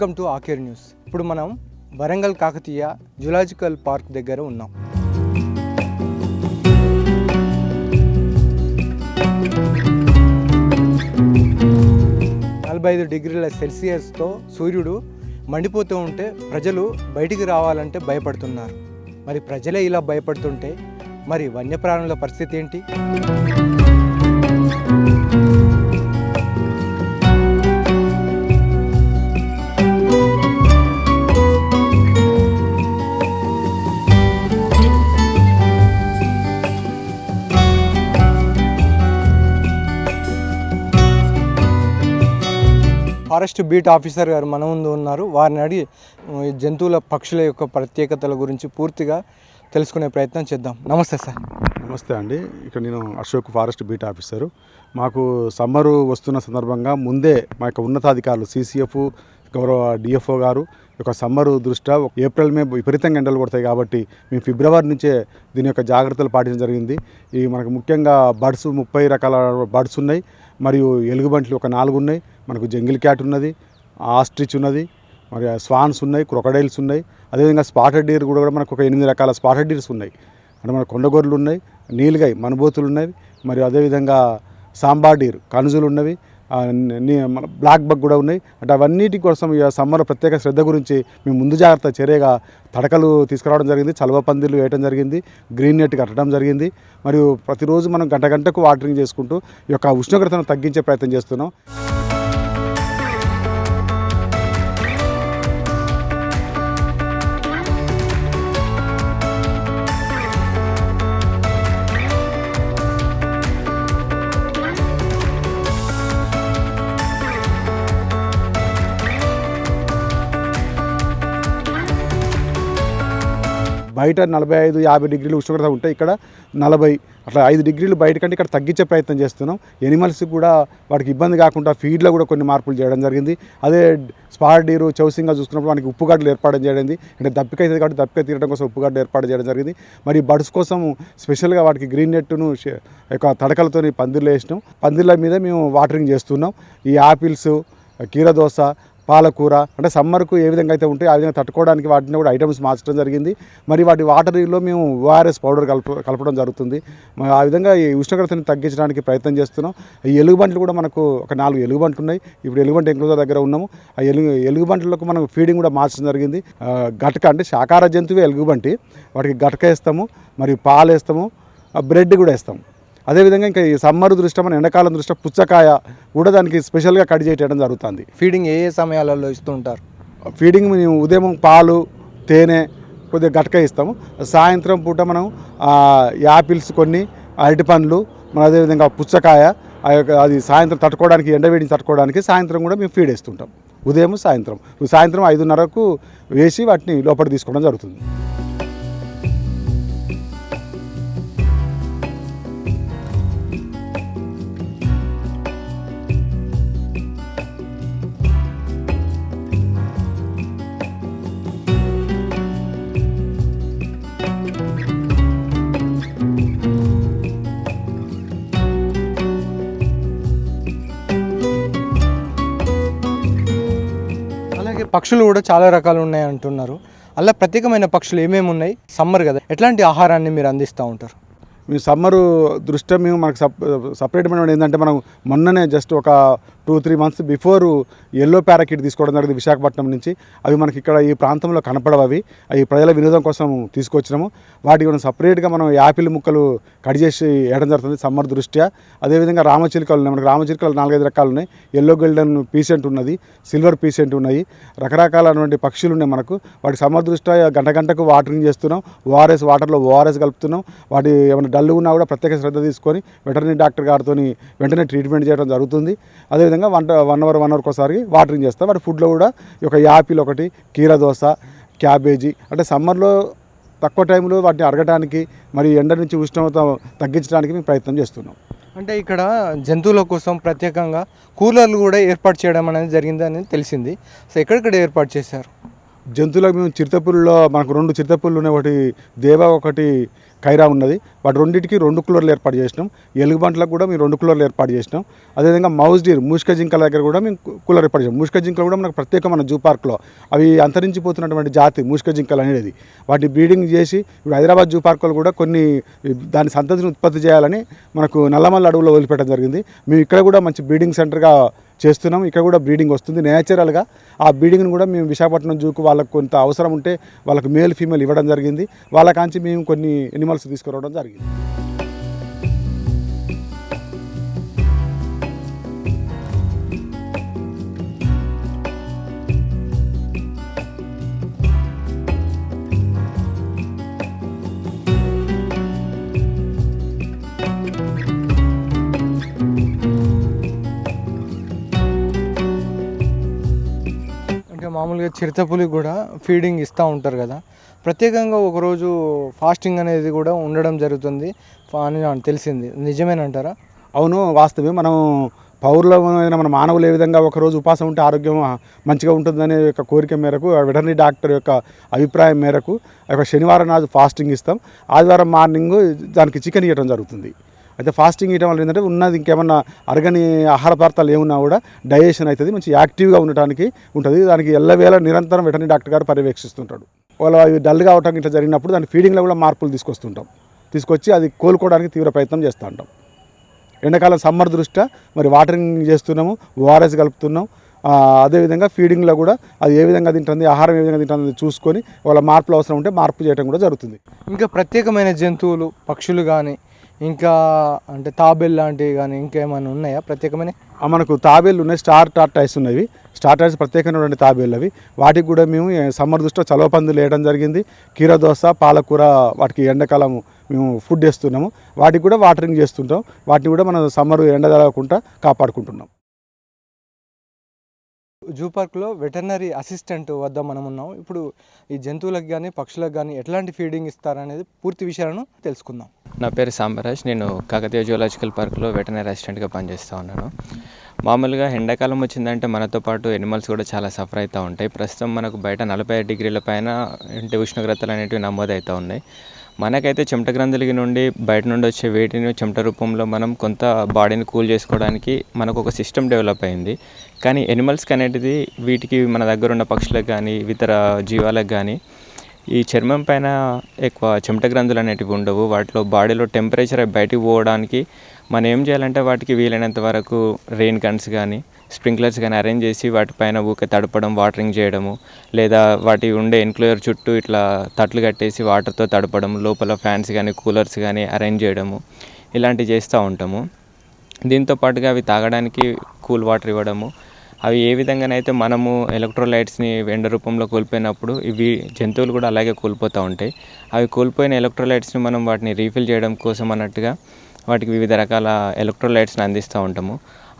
Welcome to ఆకేర్ news. ఇప్పుడు మనం Warangal Kakatiya zoological park దగ్గర ఉన్నాం. నలభై ఐదు డిగ్రీల సెల్సియస్తో సూర్యుడు మండిపోతూ ఉంటే ప్రజలు బయటికి రావాలంటే భయపడుతున్నారు. మరి ప్రజలే ఇలా భయపడుతుంటే మరి వన్యప్రాణుల పరిస్థితి ఏంటి? ఫారెస్ట్ బీట్ ఆఫీసర్ గారు మన ముందు ఉన్నారు. వారిని అడిగి జంతువుల పక్షుల యొక్క ప్రత్యేకతల గురించి పూర్తిగా తెలుసుకునే ప్రయత్నం చేద్దాం. నమస్తే సార్. నమస్తే అండి. ఇక్కడ నేను అశోక్ ఫారెస్ట్ బీట్ ఆఫీసరు. మాకు సమ్మరు వస్తున్న సందర్భంగా ముందే మా యొక్క ఉన్నతాధికారులు సీసీఎఫ్ గౌరవ డిఎఫ్ఓ గారు యొక్క సమ్మరు దృష్ట్యా ఏప్రిల్ మే విపరీతంగా ఎండలు కొడతాయి కాబట్టి మేము ఫిబ్రవరి నుంచే దీని యొక్క జాగ్రత్తలు పాటించడం జరిగింది. ఈ మనకు ముఖ్యంగా బర్డ్స్ ముప్పై రకాల బర్డ్స్ ఉన్నాయి. మరియు ఎలుగుబంట్లు ఒక నాలుగు ఉన్నాయి. మనకు జంగిల్ క్యాట్ ఉన్నది ఆస్ట్రిచ్ ఉన్నది మరి స్వాన్స్ ఉన్నాయి క్రొకడైల్స్ ఉన్నాయి. అదేవిధంగా స్పాటెడ్ డీర్ కూడా కూడా మనకు ఒక ఎనిమిది రకాల స్పాటెడ్ డీర్స్ ఉన్నాయి. అంటే మన కొండగొర్రెలు ఉన్నాయి నీలుగాయి మనబోతులు ఉన్నవి మరియు అదేవిధంగా సాంబార్ డీర్ కనుజులు ఉన్నవి. మన బ్లాక్ బగ్ కూడా ఉన్నాయి. అంటే అవన్నిటి కోసం ఈ సమ్మర్ ప్రత్యేక శ్రద్ధ గురించి మేము ముందు జాగ్రత్త చర్యగా తడకలు తీసుకురావడం జరిగింది. చలవ పందిర్లు వేయడం జరిగింది. గ్రీన్ నెట్ కట్టడం జరిగింది. మరియు ప్రతిరోజు మనం గంట గంటకు వాటరింగ్ చేసుకుంటూ ఈ యొక్క ఉష్ణోగ్రతను తగ్గించే ప్రయత్నం చేస్తున్నాం. బయట నలభై ఐదు యాభై డిగ్రీలు ఉష్ణోగ్రత ఉంటే ఇక్కడ నలభై అట్లా ఐదు డిగ్రీలు బయట కంటే ఇక్కడ తగ్గించే ప్రయత్నం చేస్తున్నాం. ఎనిమల్స్ కూడా వాటికి ఇబ్బంది కాకుండా ఫీడ్లో కూడా కొన్ని మార్పులు చేయడం జరిగింది. అదే స్పాడీరు చౌసింగ్గా చూసుకున్నప్పుడు మనకి ఉప్పుగడ్డలు ఏర్పాటు చేయడం అంటే దప్పిక అవుతుంది కాబట్టి దప్పిక తీయడం కోసం ఉప్పుగడ్డలు ఏర్పాటు చేయడం జరిగింది. మరి బర్డ్స్ కోసం స్పెషల్గా వాటికి గ్రీన్ నెట్ను యొక్క తడకలతో పందిర్లు వేసినాం. పందిర్ల మీద మేము వాటరింగ్ చేస్తున్నాం. ఈ యాపిల్స్ కీరదోస పాలకూర అంటే సమ్మర్కు ఏ విధంగా అయితే ఉంటాయో ఆ విధంగా తట్టుకోవడానికి వాటిని కూడా ఐటమ్స్ మార్చడం జరిగింది. మరి వాటి వాటర్లో మేము ఓఆర్ఎస్ పౌడర్ కలప కలపడం జరుగుతుంది. ఆ విధంగా ఈ ఉష్ణోగ్రతను తగ్గించడానికి ప్రయత్నం చేస్తున్నాం. ఈ ఎలుగుబంట్లు కూడా మనకు ఒక నాలుగు ఎలుగుబంట్లు ఉన్నాయి. ఇప్పుడు ఎలుగుబంటి ఎంక్లోజర్ దగ్గర ఉన్నాము. ఆ ఎలుగు ఎలుగుబంట్లకు మనం ఫీడింగ్ కూడా మార్చడం జరిగింది. గటక అంటే శాకాహార జంతువు ఎలుగుబంటి వాటికి గటక వేస్తాము. మరియు పాలు వేస్తాము బ్రెడ్ కూడా వేస్తాము. అదేవిధంగా ఇంకా ఈ సమ్మర్ దృష్ట్యా మన ఎండాకాలం దృష్ట్యా పుచ్చకాయ కూడా దానికి స్పెషల్గా కట్ చేయడం జరుగుతుంది. ఫీడింగ్ ఏ ఏ సమయాలలో ఇస్తూ ఉంటారు? ఫీడింగ్ మేము ఉదయం పాలు తేనె కొద్దిగా గట్క ఇస్తాము. సాయంత్రం పూట మనం యాపిల్స్ కొన్ని అరటి పండ్లు మన అదేవిధంగా పుచ్చకాయ ఆ యొక్క అది సాయంత్రం తట్టుకోవడానికి ఎండవేడిని తట్టుకోవడానికి సాయంత్రం కూడా మేము ఫీడ్ వేస్తుంటాం. ఉదయం సాయంత్రం. సాయంత్రం ఐదున్నరకు వేసి వాటిని లోపల తీసుకోవడం జరుగుతుంది. పక్షులు కూడా చాలా రకాలు ఉన్నాయి అంటున్నారు. అలా ప్రత్యేకమైన పక్షులు ఏమేమి ఉన్నాయి? సమ్మర్ కదా ఎట్లాంటి ఆహారాన్ని మీరు అందిస్తూ ఉంటారు? మేము సమ్మరు దృష్ట్యా మేము మనకు సప్ సపరేట్ అయిన ఏంటంటే మనం మొన్ననే జస్ట్ ఒక two three months before yellow parakeet తీసుకోవడం జరిగింది విశాఖపట్నం నుంచి. అవి మనకి ఇక్కడ ఈ ప్రాంతంలో కనపడవు అవి. అవి ప్రజల వినోదం కోసం తీసుకొచ్చినాము. వాటికి మనం సపరేట్గా మనం యాపిల్ ముక్కలు కట్ చేసి వేయడం జరుగుతుంది సమ్మర్ దృష్ట్యా. అదేవిధంగా రామచిలుకలు ఉన్నాయి. మనకి రామచిలుకలు నాలుగైదు రకాలు ఉన్నాయి. ఎల్లో గోల్డెన్ పీసెంట్ ఉన్నది సిల్వర్ పీసెంట్ ఉన్నాయి. రకరకాలైనటువంటి పక్షులు ఉన్నాయి మనకు. వాటి సమ్మర్ దృష్ట్యా గంట గంటకు వాటరింగ్ చేస్తున్నాం. ఓఆర్ఎస్ వాటర్లో ఓఆర్ఎస్ కలుపుతున్నాం. వాటి ఏమైనా డల్ ఉన్నా కూడా ప్రత్యేక శ్రద్ధ తీసుకొని వెటర్నరీ డాక్టర్ గారితో వెంటనే ట్రీట్మెంట్ చేయడం జరుగుతుంది. అదేవిధంగా వన్ వన్ అవర్ వన్ అవర్కి ఒకసారి వాటరింగ్ చేస్తాం. వాటి ఫుడ్లో కూడా ఒక యాపిల్ ఒకటి కీర దోశ క్యాబేజీ అంటే సమ్మర్లో తక్కువ టైంలో వాటిని అరగడానికి మరి ఎండ నుంచి ఉష్ణోగ్రత తగ్గించడానికి మేము ప్రయత్నం చేస్తున్నాం. అంటే ఇక్కడ జంతువుల కోసం ప్రత్యేకంగా కూలర్లు కూడా ఏర్పాటు చేయడం అనేది జరిగిందని తెలిసింది. సో ఎక్కడెక్కడ ఏర్పాటు చేశారు? జంతువులకు మేము చిరుతపుల్లో మనకు రెండు చిరుతపుల్లు ఉన్నాయి. ఒకటి దేవ ఒకటి కైరా ఉన్నది. వాటి రెండింటికి రెండు కూలర్లు ఏర్పాటు చేసినాం. ఎలుగుబంట్లకు కూడా మేము రెండు కూలర్లు ఏర్పాటు చేసినాం. అదేవిధంగా మౌస్ డీర్ మూషిక జింకల దగ్గర కూడా మేము కూలర్ ఏర్పాటు చేసాం మూషిక జింకలు కూడా మనకు ప్రత్యేకమైన జూ పార్క్లో అవి అంతరించిపోతున్నటువంటి జాతి మూషిక జింకలు అనేది. వాటి బ్రీడింగ్ చేసి ఇప్పుడు హైదరాబాద్ జూ పార్కులు కూడా కొన్ని దాని సంతతిని ఉత్పత్తి చేయాలని మనకు నల్లమల్ల అడవుల్లో వదిలిపెట్టడం జరిగింది. మేము ఇక్కడ కూడా మంచి బ్రీడింగ్ సెంటర్గా చేస్తున్నాం. ఇక్కడ కూడా బ్రీడింగ్ వస్తుంది. నేచురల్గా ఆ బ్రీడింగ్ను కూడా మేము విశాఖపట్నం జూకు వాళ్ళకు కొంత అవసరం ఉంటే వాళ్ళకు మేల్ ఫీమేల్ ఇవ్వడం జరిగింది. వాళ్ళ కాంచి మేము కొన్ని ఎనిమల్స్ తీసుకురావడం జరిగింది. మామూలుగా చిరుతపులికి కూడా ఫీడింగ్ ఇస్తూ ఉంటారు కదా. ప్రత్యేకంగా ఒకరోజు ఫాస్టింగ్ అనేది కూడా ఉండడం జరుగుతుంది అని నాకు తెలిసింది. నిజమేనంటారా? అవును వాస్తవే మనం పౌరులమైన మన మానవులు ఏ విధంగా ఒకరోజు ఉపాసం ఉంటే ఆరోగ్యం మంచిగా ఉంటుందనే యొక్క కోరిక మేరకు వెటర్నరీ డాక్టర్ యొక్క అభిప్రాయం మేరకు ఆ యొక్క శనివారం నాడు ఫాస్టింగ్ ఇస్తాం. ఆదివారం మార్నింగ్ దానికి చికెన్ ఇవ్వడం జరుగుతుంది. అయితే ఫాస్టింగ్ ఇవ్వడం వల్ల ఏంటంటే ఉన్నది ఇంకేమన్నా అరగని ఆహార పదార్థాలు ఏమున్నా కూడా డైజెషన్ అవుతుంది మంచి యాక్టివ్గా ఉండటానికి ఉంటుంది. దానికి ఎల్లవేళ నిరంతరం వెటర్నరీ డాక్టర్ గారు పర్యవేక్షిస్తుంటాడు. వాళ్ళు అవి డల్గా అవటం ఇట్లా జరిగినప్పుడు దాని ఫీడింగ్లో కూడా మార్పులు తీసుకొస్తుంటాం. తీసుకొచ్చి అది కోలుకోవడానికి తీవ్ర ప్రయత్నం చేస్తూ ఉంటాం. ఎండాకాలం సమ్మర్ దృష్ట్యా మరి వాటరింగ్ చేస్తున్నాము ఓఆర్ఎస్ కలుపుతున్నాం. అదేవిధంగా ఫీడింగ్లో కూడా అది ఏ విధంగా తింటుంది ఆహారం ఏ విధంగా తింటుంది చూసుకొని వాళ్ళ మార్పులు అవసరం ఉంటే మార్పు చేయడం కూడా జరుగుతుంది. ఇంకా ప్రత్యేకమైన జంతువులు పక్షులు కానీ ఇంకా అంటే తాబేల్ లాంటివి కానీ ఇంకేమైనా ఉన్నాయా ప్రత్యేకమైన? మనకు తాబేళ్ళు ఉన్నాయి స్టార్ టార్టైస్ ఉన్నవి. స్టార్ టార్టైస్ ప్రత్యేకమైనటువంటి తాబేళ్ళు అవి. వాటికి కూడా మేము సమ్మర్ దృష్టిలో చలవ పందులు వేయడం జరిగింది. కీర దోశ పాలకూర వాటికి ఎండాకాలం మేము ఫుడ్ వేస్తున్నాము. వాటికి కూడా వాటరింగ్ చేస్తుంటాం. వాటిని కూడా మనం సమ్మర్ ఎండ తగలకుండా కాపాడుకుంటున్నాం. జూ పార్క్లో వెటర్నరీ అసిస్టెంట్ వద్ద మనం ఉన్నాం ఇప్పుడు ఈ జంతువులకు కానీ పక్షులకు కానీ ఎట్లాంటి ఫీడింగ్ ఇస్తారనేది పూర్తి విషయాలను తెలుసుకుందాం. నా పేరు సాంబరాజ్. నేను కాకతీయ జువలాజికల్ పార్క్లో వెటర్నరీ అసిస్టెంట్గా పనిచేస్తూ ఉన్నాను. మామూలుగా ఎండాకాలం వచ్చిందంటే మనతో పాటు ఎనిమల్స్ కూడా చాలా సఫర్ అవుతూ ఉంటాయి. ప్రస్తుతం మనకు బయట నలభై ఐదు డిగ్రీల పైన ఇంటి ఉష్ణోగ్రతలు అనేటివి నమోదవుతూ ఉన్నాయి. మనకైతే చెమట గ్రంథుల నుండి బయట నుండి వచ్చే వేటిని చెమట రూపంలో మనం కొంత బాడీని కూల్ చేసుకోవడానికి మనకు ఒక సిస్టమ్ డెవలప్ అయింది. కానీ ఎనిమల్స్కి అనేటిది వీటికి మన దగ్గర ఉన్న పక్షులకు కానీ ఇతర జీవాలకు కానీ ఈ చర్మం పైన ఎక్కువ చెమట గ్రంథులు అనేటివి ఉండవు. వాటిలో బాడీలో టెంపరేచర్ బయటికి పోవడానికి మనం ఏం చేయాలంటే వాటికి వీలైనంత వరకు రెయిన్ గన్స్ కానీ స్ప్రింక్లర్స్ కానీ అరేంజ్ చేసి వాటిపైన ఊకే తడపడం వాటరింగ్ చేయడము లేదా వాటి ఉండే ఎన్క్లోయర్ చుట్టూ ఇట్లా తట్లు కట్టేసి వాటర్తో తడపడం లోపల ఫ్యాన్స్ కానీ కూలర్స్ కానీ అరేంజ్ చేయడము ఇలాంటివి చేస్తూ ఉంటాము. దీంతో పాటుగా అవి తాగడానికి కూల్ వాటర్ ఇవ్వడము. అవి ఏ విధంగానైతే మనము ఎలక్ట్రోలైట్స్ని ఎండ రూపంలో కోల్పోయినప్పుడు ఇవి జంతువులు కూడా అలాగే కోల్పోతూ ఉంటాయి. అవి కోల్పోయిన ఎలక్ట్రోలైట్స్ని మనం వాటిని రీఫిల్ చేయడం కోసం అన్నట్టుగా వాటికి వివిధ రకాల ఎలక్ట్రోలైట్స్ని అందిస్తూ ఉంటాము.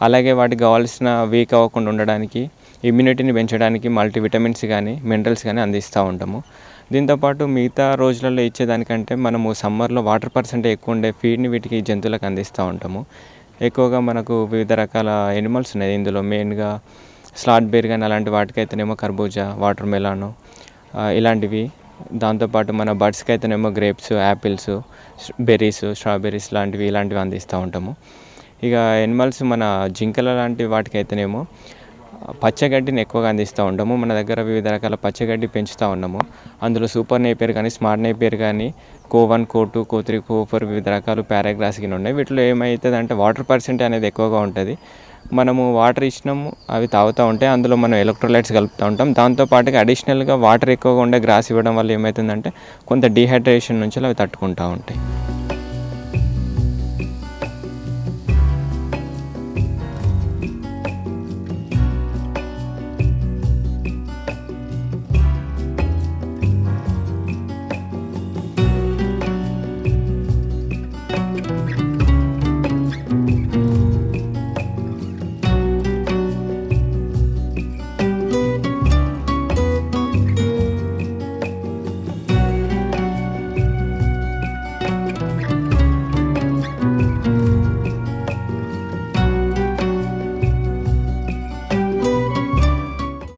అలాగే వాటికి కావాల్సిన వీక్ అవ్వకుండా ఉండడానికి ఇమ్యూనిటీని పెంచడానికి మల్టీవిటమిన్స్ కానీ మినరల్స్ కానీ అందిస్తూ ఉంటాము. దీంతోపాటు మిగతా రోజులలో ఇచ్చేదానికంటే మనము సమ్మర్లో వాటర్ పర్సెంటేజ్ ఎక్కువ ఉండే ఫీడ్ని వీటికి జంతువులకు అందిస్తూ ఉంటాము. ఎక్కువగా మనకు వివిధ రకాల ఎనిమల్స్ ఉన్నాయి. ఇందులో మెయిన్గా స్లాట్ బేర్ కానీ అలాంటి వాటికైతేనేమో కర్బూజా వాటర్ మెలాను ఇలాంటివి. దాంతోపాటు మన బర్డ్స్కి అయితేనేమో గ్రేప్స్ యాపిల్స్ బెర్రీస్ స్ట్రాబెర్రీస్ లాంటివి ఇలాంటివి అందిస్తూ ఉంటాము. ఇక ఎనిమల్స్ మన జింకల లాంటి వాటికైతేనేమో పచ్చగడ్డిని ఎక్కువగా అందిస్తూ ఉంటాము మన దగ్గర వివిధ రకాల పచ్చగడ్డి పెంచుతూ ఉన్నాము అందులో సూపర్ నేపియర్ కానీ స్మార్ట్ నేపియర్ కానీ CO one CO two CO three CO four వివిధ రకాలు పారాగ్రాస్ కింద ఉన్నాయి. వీటిలో ఏమవుతుంది అంటే వాటర్ పర్సెంట్ అనేది ఎక్కువగా ఉంటుంది. మనము వాటర్ ఇచ్చినాము అవి తాగుతూ ఉంటాయి అందులో మనం ఎలక్ట్రోలైట్స్ కలుపుతూ ఉంటాం. దాంతో పాటుగా అడిషనల్గా వాటర్ ఎక్కువగా ఉండే గ్రాస్ ఇవ్వడం వల్ల ఏమవుతుందంటే కొంత డీహైడ్రేషన్ నుంచి అవి తట్టుకుంటూ ఉంటాయి.